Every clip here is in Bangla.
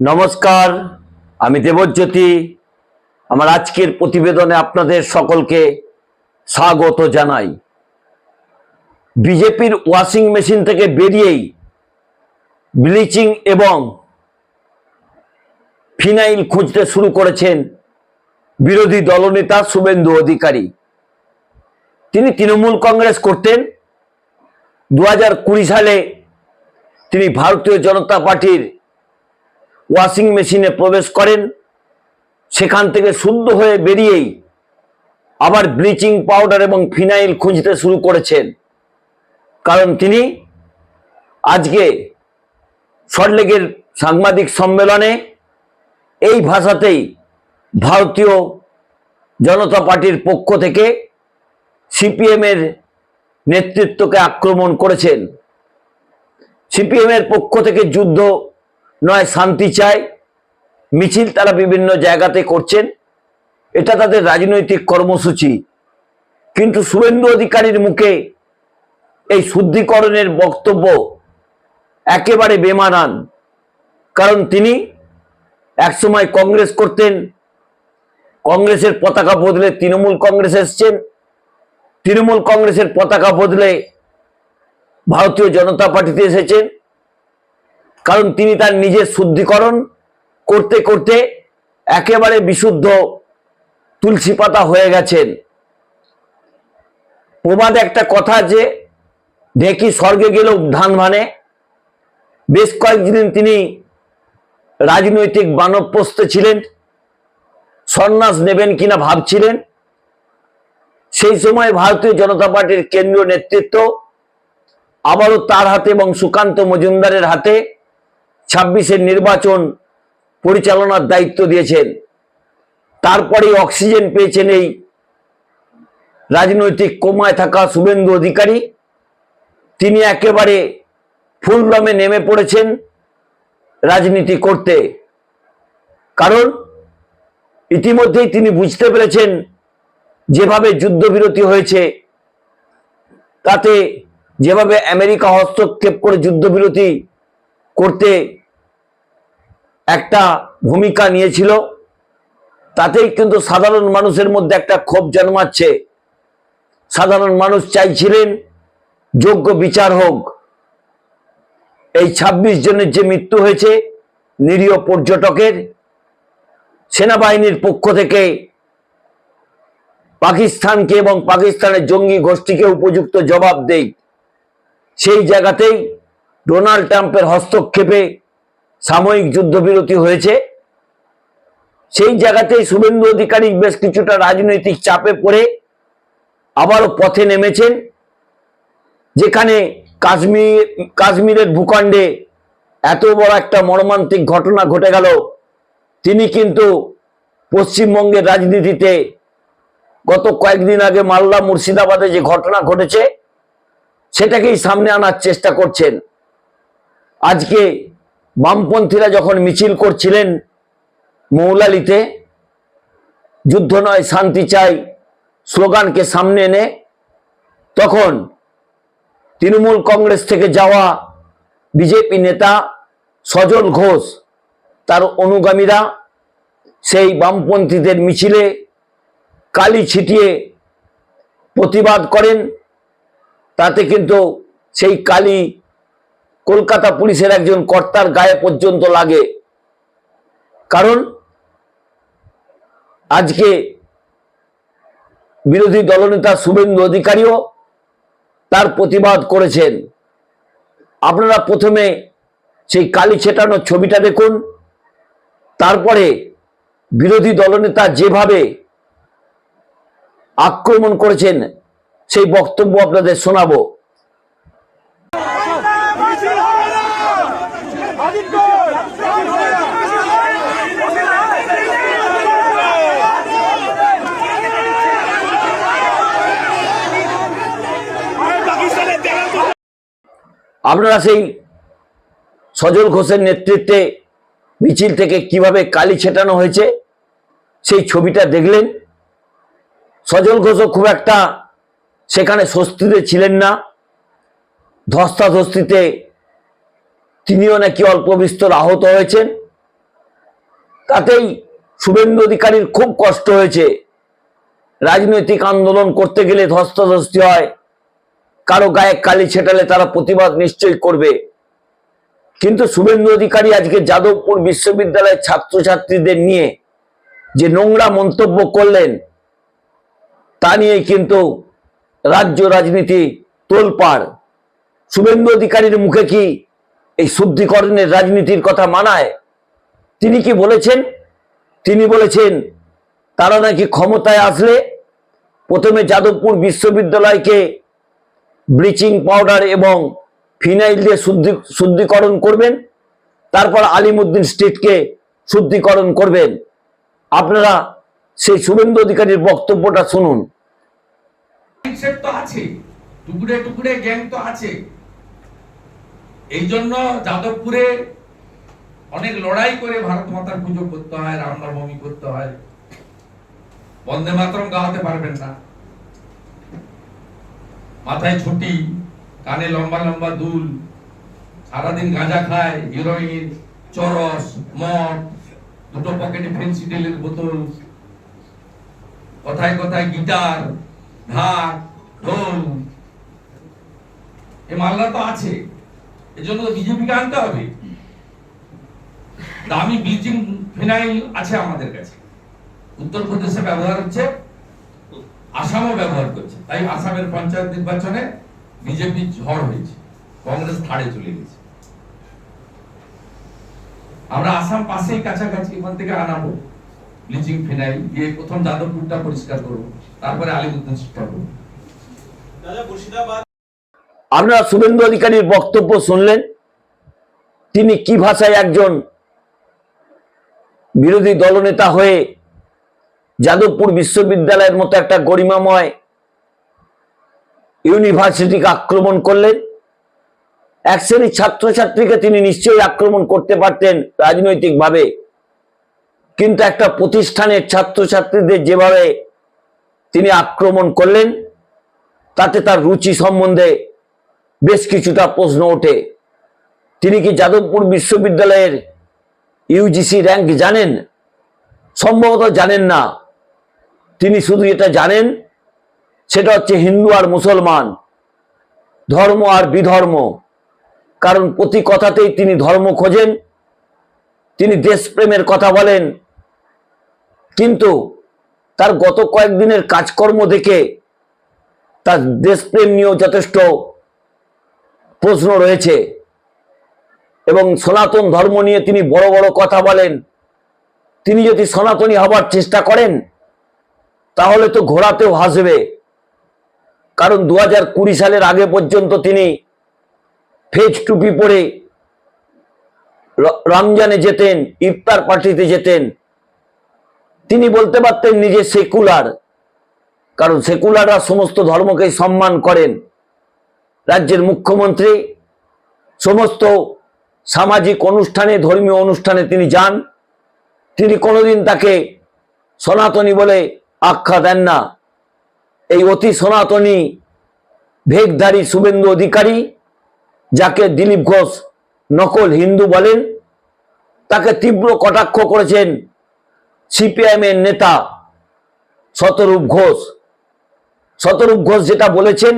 নমস্কার, আমি দেবজ্যোতি। আমার আজকের প্রতিবেদনে আপনাদের সকলকে স্বাগত জানাই। বিজেপির ওয়াশিং মেশিন থেকে বেরিয়েই ব্লিচিং এবং ফিনাইল খুঁজতে শুরু করেছেন বিরোধী দলনেতা শুভেন্দু অধিকারী। তিনি তৃণমূল কংগ্রেস করতেন। দু সালে তিনি ভারতীয় জনতা পার্টির ওয়াশিং মেশিনে প্রবেশ করেন, সেখান থেকে শুদ্ধ হয়ে বেরিয়েই আবার ব্লিচিং পাউডার এবং ফিনাইল খুঁজতে শুরু করেছেন। কারণ তিনি আজকে সল্টলেকের সাংবাদিক সম্মেলনে এই ভাষাতেই ভারতীয় জনতা পার্টির পক্ষ থেকে সিপিএমের নেতৃত্বকে আক্রমণ করেছেন। সিপিএমের পক্ষ থেকে যুদ্ধ নয়, শান্তি চায় মিছিল তারা বিভিন্ন জায়গাতে করছেন। এটা তাদের রাজনৈতিক কর্মসূচি। কিন্তু শুভেন্দু অধিকারীর মুখে এই শুদ্ধিকরণের বক্তব্য একেবারে বেমানান। কারণ তিনি একসময় কংগ্রেস করতেন। কংগ্রেসের পতাকা বদলে তৃণমূল কংগ্রেস এসছেন। তৃণমূল কংগ্রেসের পতাকা বদলে ভারতীয় জনতা পার্টিতে এসেছেন। কারণ তিনি তার নিজের শুদ্ধিকরণ করতে করতে একেবারে বিশুদ্ধ তুলসী পাতা হয়ে গেছেন। প্রবাদ একটা কথা যে, ঢেকি স্বর্গে গেলেও ধান ভানে। বেশ কয়েকদিন তিনি রাজনৈতিক বানপ্রস্তে ছিলেন। সন্ন্যাস নেবেন কিনা ভাবছিলেন। সেই সময় ভারতীয় জনতা পার্টির কেন্দ্রীয় নেতৃত্ব আবারও তার হাতে এবং সুকান্ত মজুমদারের হাতে ছাব্বিশের নির্বাচন পরিচালনার দায়িত্ব দিয়েছেন। তারপরেই অক্সিজেন পেয়েছেন এই রাজনৈতিক কোমায় থাকা শুভেন্দু অধিকারী। তিনি একেবারে ফুলদমে নেমে পড়েছেন রাজনীতি করতে। কারণ ইতিমধ্যেই তিনি বুঝতে পেরেছেন যেভাবে যুদ্ধবিরতি হয়েছে, তাতে যেভাবে আমেরিকা হস্তক্ষেপ করে যুদ্ধবিরতি করতে একটা ভূমিকা নিয়েছিল। তাতেই কিন্তু সাধারণ মানুষের মধ্যে একটা ক্ষোভ জন্মাচ্ছে। সাধারণ মানুষ চাইছিলেন, যোগ্য বিচার হোক। এই ২৬ জনের যে মৃত্যু হয়েছে, নিরীহ পর্যটকের, সেনাবাহিনীর পক্ষ থেকে পাকিস্তানকে এবং পাকিস্তানের জঙ্গি গোষ্ঠীকে উপযুক্ত জবাব দেয় সেই জায়গাতেই ডোনাল্ড ট্রাম্পের হস্তক্ষেপে সাময়িক যুদ্ধবিরতি হয়েছে। সেই জায়গাতেই শুভেন্দু অধিকারী বেশ কিছুটা রাজনৈতিক চাপে পড়ে আবারও পথে নেমেছেন, যেখানে কাশ্মীর, কাশ্মীরের ভূখণ্ডে এত বড় একটা মর্মান্তিক ঘটনা ঘটে গেল। তিনি কিন্তু পশ্চিমবঙ্গের রাজনীতিতে গত কয়েকদিন আগে মালদা মুর্শিদাবাদে যে ঘটনা ঘটেছে, সেটাকেই সামনে আনার চেষ্টা করছেন। আজকে বামপন্থীরা যখন মিছিল করছিলেন মৌলালিতে, যুদ্ধ নয়, শান্তি চাই, স্লোগানকে সামনে এনে, তখন তৃণমূল কংগ্রেস থেকে যাওয়া বিজেপি নেতা সজল ঘোষ, তার অনুগামীরা সেই বামপন্থীদের মিছিলে কালি ছিটিয়ে প্রতিবাদ করেন। তাতে কিন্তু সেই কালি কলকাতা পুলিশের একজন কর্তার গায়ে পর্যন্ত লাগে। কারণ আজকে বিরোধী দলনেতা শুভেন্দু অধিকারীও তার প্রতিবাদ করেছেন। আপনারা প্রথমে সেই কালি ছেটানোর ছবিটা দেখুন। তারপরে বিরোধী দলনেতা যেভাবে আক্রমণ করেছেন, সেই বক্তব্য আপনাদের শোনাবো। আপনারা সেই সজল ঘোষের নেতৃত্বে মিছিল থেকে কীভাবে কালি ছেটানো হয়েছে, সেই ছবিটা দেখলেন। সজল ঘোষও খুব একটা সেখানে স্বস্তিতে ছিলেন না। ধস্তাধস্তিতে তিনিও নাকি অল্প বিস্তর আহত হয়েছেন। তাতেই শুভেন্দু অধিকারীর খুব কষ্ট হয়েছে। রাজনৈতিক আন্দোলন করতে গেলে ধস্তাধস্তি হয় কারও গায়ে কালি ছেটালে তারা প্রতিবাদ নিশ্চয়ই করবে। কিন্তু শুভেন্দু অধিকারী আজকে যাদবপুর বিশ্ববিদ্যালয়ের ছাত্রছাত্রীদের নিয়ে যে নোংরা মন্তব্য করলেন, তা নিয়ে কিন্তু রাজ্য রাজনীতি তোলপাড়। শুভেন্দু অধিকারীর মুখে কি এই শুদ্ধিকরণের রাজনীতির কথা মানায়? তিনি কি বলেছেন? তিনি বলেছেন, তারা নাকি ক্ষমতায় আসলে প্রথমে যাদবপুর বিশ্ববিদ্যালয়কে ব্লিচিং পাউডার এবং ফিনাইল দিয়ে শুদ্ধি, শুদ্ধিকরণ করবেন। তারপর আলিমুদ্দিন স্টেটকে শুদ্ধিকরণ করবেন। আপনারা সেই শুভেন্দু অধিকারীর বক্তব্যটা শুনুন। গ্যাং তো আছে এই জন্য যাদবপুরে অনেক লড়াই করে ভারত মাতার পুজো করতে হয় রামনবমী করতে হয়। বন্দে মাতরম গাওয়াতে পারবেন না। মাথায় ছুটি, কানে লম্বা লম্বা দুল, সারাদিন গাঁজা খায়, হিরোইন, চরস, মদ, দুটো পকেটে ফেন্সিডিলের বোতল, কথায় কথায় গিটার ঢাক ঢোল। এ মাল্লা তো আছে এজন্য তো বিজেপিকে আনতে হবে। দামি ব্লিচিং ফিনাইল আছে আমাদের কাছে। উত্তরপ্রদেশে ব্যবহার হচ্ছে আসামও ব্যবহার করছে। তাই আসামের পঞ্চায়েত নির্বাচনে বিজেপি ঝড় হয়েছে। কংগ্রেস থাড়ে চলে গেছে। আমরা আসাম পাশেই কাছাকাছি এখান থেকে আনাবো। ব্লিচিং ফিনাইল দিয়ে প্রথম যাদবপুরটা পরিষ্কার করব। তারপরে আলিমুদ্দিন করব। আপনারা শুভেন্দু অধিকারীর বক্তব্য শুনলেন। তিনি কি ভাষায় একজন বিরোধী দলনেতা হয়ে যাদবপুর বিশ্ববিদ্যালয়ের মতো একটা গরিমাময় ইউনিভার্সিটিকে আক্রমণ করলেন। এক শ্রেণির ছাত্রছাত্রীকে তিনি নিশ্চয়ই আক্রমণ করতে পারতেন রাজনৈতিকভাবে। কিন্তু একটা প্রতিষ্ঠানের ছাত্রছাত্রীদের যেভাবে তিনি আক্রমণ করলেন, তাতে তার রুচি সম্বন্ধে বেশ কিছুটা প্রশ্ন ওঠে। তিনি কি যাদবপুর বিশ্ববিদ্যালয়ের ইউজিসি র্যাঙ্ক জানেন? সম্ভবত জানেন না। তিনি শুধু এটা জানেন, সেটা হচ্ছে হিন্দু আর মুসলমান, ধর্ম আর বিধর্ম। কারণ প্রতি কথাতেই তিনি ধর্ম খোঁজেন, তিনি দেশপ্রেমের কথা বলেন। কিন্তু তার গত কয়েকদিনের কাজকর্ম দেখে তার দেশপ্রেম নিয়েও যথেষ্ট প্রশ্ন রয়েছে এবং সনাতন ধর্ম নিয়ে তিনি বড় বড় কথা বলেন। তিনি যদি সনাতনী হবার চেষ্টা করেন তাহলে তো ঘোড়াতেও হাসবে। কারণ দু হাজার কুড়ি সালের আগে পর্যন্ত তিনি ফেজ টুপি পরে রমজানে যেতেন, ইফতার পার্টিতে যেতেন। তিনি বলতে পারতেন নিজে সেকুলার, কারণ সেকুলাররা সমস্ত ধর্মকে সম্মান করেন। রাজ্যের মুখ্যমন্ত্রী সমস্ত সামাজিক অনুষ্ঠানে, ধর্মীয় অনুষ্ঠানে তিনি যান। তিনি কোনোদিন তাকে সনাতনী বলে আখ্যা দেন না। এই অতি সনাতনী ভেগধারী শুভেন্দু অধিকারী, যাকে দিলীপ ঘোষ নকল হিন্দু বলেন, তাকে তীব্র কটাক্ষ করেছেন সিপিআইএমের নেতা শতরূপ ঘোষ। শতরূপ ঘোষ যেটা বলেছেন,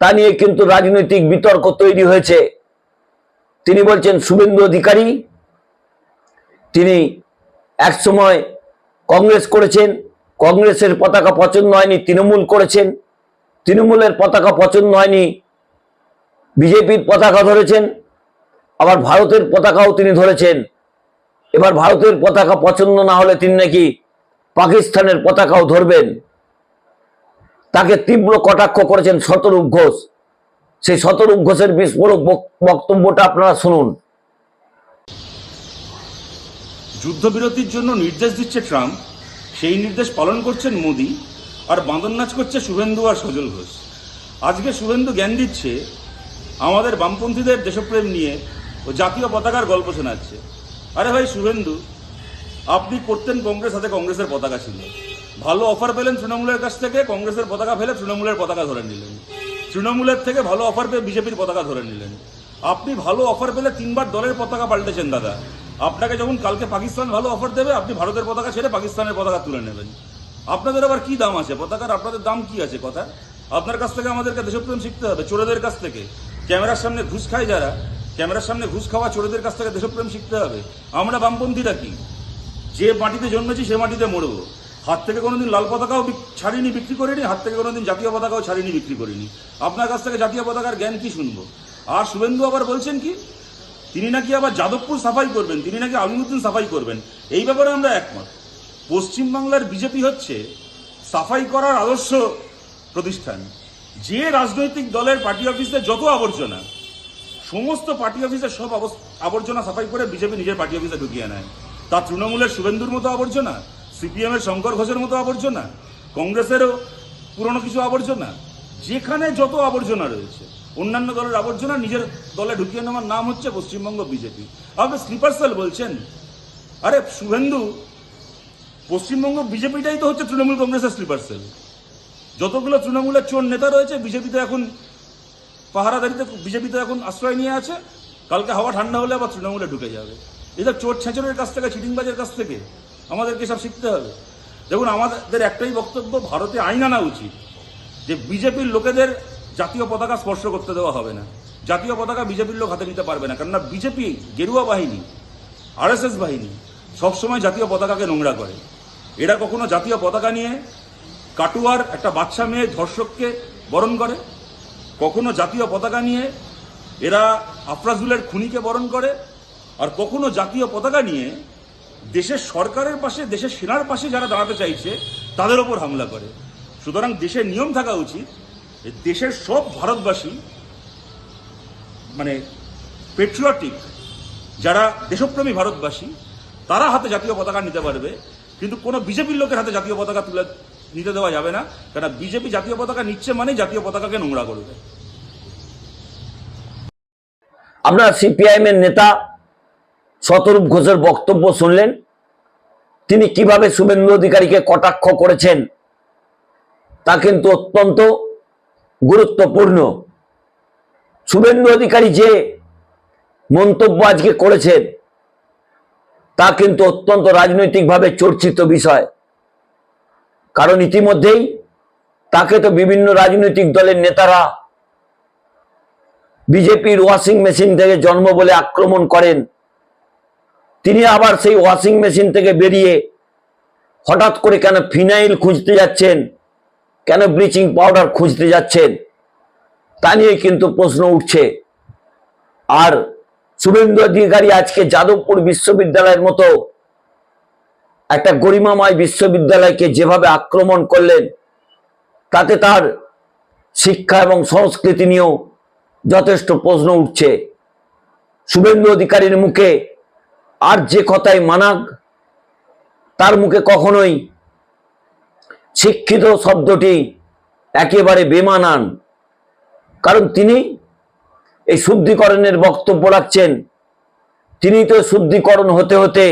তা নিয়ে কিন্তু রাজনৈতিক বিতর্ক তৈরি হয়েছে। তিনি বলছেন, শুভেন্দু অধিকারী, তিনি একসময় কংগ্রেস করেছেন, কংগ্রেসের পতাকা পছন্দ হয়নি, তৃণমূল করেছেন, তৃণমূলের পতাকা পছন্দ হয়নি, বিজেপির পতাকা ধরেছেন, আবার ভারতের পতাকাও তিনি ধরেছেন। এবার ভারতের পতাকা পছন্দ না হলে তিনি নাকি পাকিস্তানের পতাকাও ধরবেন। তাকে তীব্র কটাক্ষ করেছেন শতরূপ ঘোষ। সেই শতরূপ ঘোষের বিস্ফোরক বক- বক্তব্যটা আপনারা শুনুন। যুদ্ধবিরতির জন্য নির্দেশ দিচ্ছে ট্রাম্প, সেই নির্দেশ পালন করছেন মোদি আর বাঁদর নাচ করছে শুভেন্দু আর সজল ঘোষ। আজকে শুভেন্দু জ্ঞান দিচ্ছে, আমাদের বামপন্থীদের দেশপ্রেম নিয়ে ও জাতীয় পতাকার গল্প শোনাচ্ছে। আরে ভাই শুভেন্দু আপনি করতেন কংগ্রেস হাতে কংগ্রেসের পতাকা ছিল। ভালো অফার পেলেন তৃণমূলের কাছ থেকে, কংগ্রেসের পতাকা ফেলে তৃণমূলের পতাকা ধরে নিলেন। তৃণমূলের থেকে ভালো অফার পেয়ে বিজেপির পতাকা ধরে নিলেন। আপনি ভালো অফার পেলে তিনবার দলের পতাকা পাল্টেছেন, দাদা। আপনাকে যখন কালকে পাকিস্তান ভালো অফার দেবে, আপনি ভারতের পতাকা ছেড়ে পাকিস্তানের পতাকা তুলে নেবেন। আপনাদের আবার কি দাম আছে? পতাকার আপনাদের দাম কি আছে কথা? আপনার কাছ থেকে আমাদেরকে দেশপ্রেম শিখতে হবে, চোরেদের কাছ থেকে। ক্যামেরার সামনে ঘুষ খায় যারা, ক্যামেরার সামনে ঘুষ খাওয়া চোরেদের কাছ থেকে দেশপ্রেম শিখতে হবে। আমরা বামপন্থীরা কি? যে মাটিতে জন্মেছি, সে মাটিতে মরবো। হাত থেকে কোনোদিন লাল পতাকাও ছাড়িনি, বিক্রি করিনি, হাত থেকে কোনোদিন জাতীয় পতাকাও ছাড়িনি, বিক্রি করিনি। আপনার কাছ থেকে জাতীয় পতাকার জ্ঞান কি শুনব? আর শুভেন্দু আবার বলছেন কি তিনি নাকি আবার যাদবপুর সাফাই করবেন, তিনি নাকি আলিমুদ্দিন সাফাই করবেন, এই ব্যাপারে আমরা একমত। পশ্চিমবাংলার বিজেপি হচ্ছে সাফাই করার আদর্শ প্রতিষ্ঠান। যে রাজনৈতিক দলের পার্টি অফিসে যত আবর্জনা, সমস্ত পার্টি অফিসের সব আবর্জনা সাফাই করে বিজেপি নিজের পার্টি অফিসে ঢুকিয়ে নেয়। তা তৃণমূলের শুভেন্দুর মতো আবর্জনা সিপিএম এর শঙ্কর ঘোষের মতো আবর্জনা, কংগ্রেসেরও পুরনো কিছু আবর্জনা, যেখানে যত আবর্জনা রয়েছে অন্যান্য দলের আবর্জনা নিজের দলে ঢুকিয়ে নেওয়ার নাম হচ্ছে পশ্চিমবঙ্গ বিজেপি। আপনি স্লিপার সেল বলছেন। আরে শুভেন্দু, পশ্চিমবঙ্গ বিজেপিটাই তো হচ্ছে তৃণমূল কংগ্রেসের স্লিপার সেল। যতগুলো তৃণমূলের চোর নেতা রয়েছে বিজেপিতে এখন পাহারাদারিতে, বিজেপিতে এখন আশ্রয় নিয়ে আছে। কালকে হাওয়া ঠান্ডা হলে আবার তৃণমূলে ঢুকে যাবে। এসব চোর ছেঁচড়ের কাছ থেকে চিটিংবাজের কাছ থেকে আমাদেরকে সব শিখতে হবে। দেখুন, আমাদের একটাই বক্তব্য, ভারতে আইন আনা উচিত। যে বিজেপির লোকেদের জাতীয় পতাকা স্পর্শ করতে দেওয়া হবে না। জাতীয় পতাকা বিজেপির লোক হাতে নিতে পারবে না, কেননা বিজেপি গেরুয়া বাহিনী, আরএসএস বাহিনী সবসময় জাতীয় পতাকাকে নোংরা করে। এরা কখনো জাতীয় পতাকা নিয়ে কাটুয়ার একটা বাচ্চা মেয়ে ধর্ষককে বরণ করে, কখনো জাতীয় পতাকা নিয়ে এরা আফরাজুলের খুনিকে বরণ করে, আর কখনো জাতীয় পতাকা নিয়ে দেশের সরকারের পাশে, দেশের সেনার পাশে যারা দাঁড়াতে চাইছে, তাদের ওপর হামলা করে। সুতরাং দেশের নিয়ম থাকা উচিত দেশের সব ভারতবাসী মানে পেট্রিয়টিক যারা দেশপ্রেমী ভারতবাসী, তারা হাতে জাতীয় পতাকা নিতে পারবে, কিন্তু কোনো বিজেপির লোকের হাতে জাতীয় পতাকা তুলে নিতে দেওয়া যাবে না কারণ বিজেপি জাতীয় পতাকা নিচ্ছে মানে জাতীয় পতাকাকে নোংরা করবে। আপনারা সিপিআইএম এর নেতা শতরূপ ঘোষের বক্তব্য শুনলেন। তিনি কীভাবে শুভেন্দু অধিকারীকে কটাক্ষ করেছেন, তা কিন্তু অত্যন্ত গুরুত্বপূর্ণ। শুভেন্দু অধিকারী যে মন্তব্য আজকে করেছেন, তা কিন্তু অত্যন্ত রাজনৈতিকভাবে চর্চিত বিষয়। কারণ ইতিমধ্যেই তাকে তো বিভিন্ন রাজনৈতিক দলের নেতারা বিজেপির ওয়াশিং মেশিন থেকে জন্ম বলে আক্রমণ করেন। তিনি আবার সেই ওয়াশিং মেশিন থেকে বেরিয়ে হঠাৎ করে কেন ফিনাইল খুঁজতে যাচ্ছেন? কেন ব্লিচিং পাউডার খুঁজতে যাচ্ছেন? তা নিয়ে কিন্তু প্রশ্ন উঠছে। আর শুভেন্দু অধিকারী আজকে যাদবপুর বিশ্ববিদ্যালয়ের মতো একটা গরিমাময় বিশ্ববিদ্যালয়কে যেভাবে আক্রমণ করলেন, তাতে তার শিক্ষা এবং সংস্কৃতি নিয়েও যথেষ্ট প্রশ্ন উঠছে। শুভেন্দু অধিকারীর মুখে আর যে কথাই মানাক, তার মুখে কখনোই শিক্ষিত শব্দটি একেবারে বেমানান। কারণ তিনি এই শুদ্ধিকরণের বক্তব্য রাখছেন। তিনি তো শুদ্ধিকরণ হতে হতে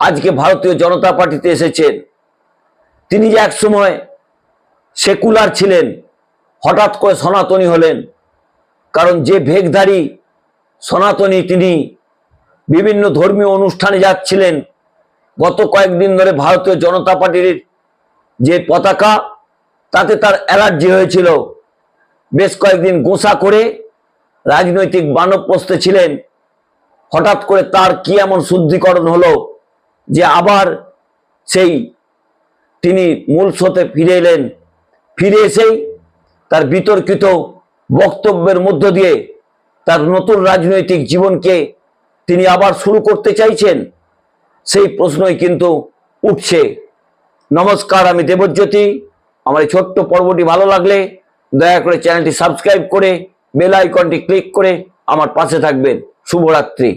আজকে ভারতীয় জনতা পার্টিতে এসেছেন। তিনি যে একসময় সেকুলার ছিলেন, হঠাৎ করে সনাতনী হলেন। কারণ যে ভেগধারী সনাতনী তিনি বিভিন্ন ধর্মীয় অনুষ্ঠানে যাচ্ছিলেন। গত কয়েকদিন ধরে ভারতীয় জনতা পার্টির যে পতাকা, তাতে তার অ্যালার্জি হয়েছিল। বেশ কয়েকদিন গোসা করে রাজনৈতিক বানপ্রস্তে ছিলেন। হঠাৎ করে তার কি এমন শুদ্ধিকরণ হলো যে আবার সেই তিনি মূল স্রোতে ফিরে এলেন। ফিরে এসেই তার বিতর্কিত বক্তব্যের মধ্য দিয়ে তার নতুন রাজনৈতিক জীবনকে তিনি আবার শুরু করতে চাইছেন, সেই প্রশ্নই কিন্তু উঠছে। নমস্কার, আমি দেবজ্যোতি। আমার এই ছোট্ট পর্বটি ভালো লাগলে দয়া করে চ্যানেলটি সাবস্ক্রাইব করে, বেল আইকনটি ক্লিক করে আমার পাশে থাকবেন। শুভরাত্রি।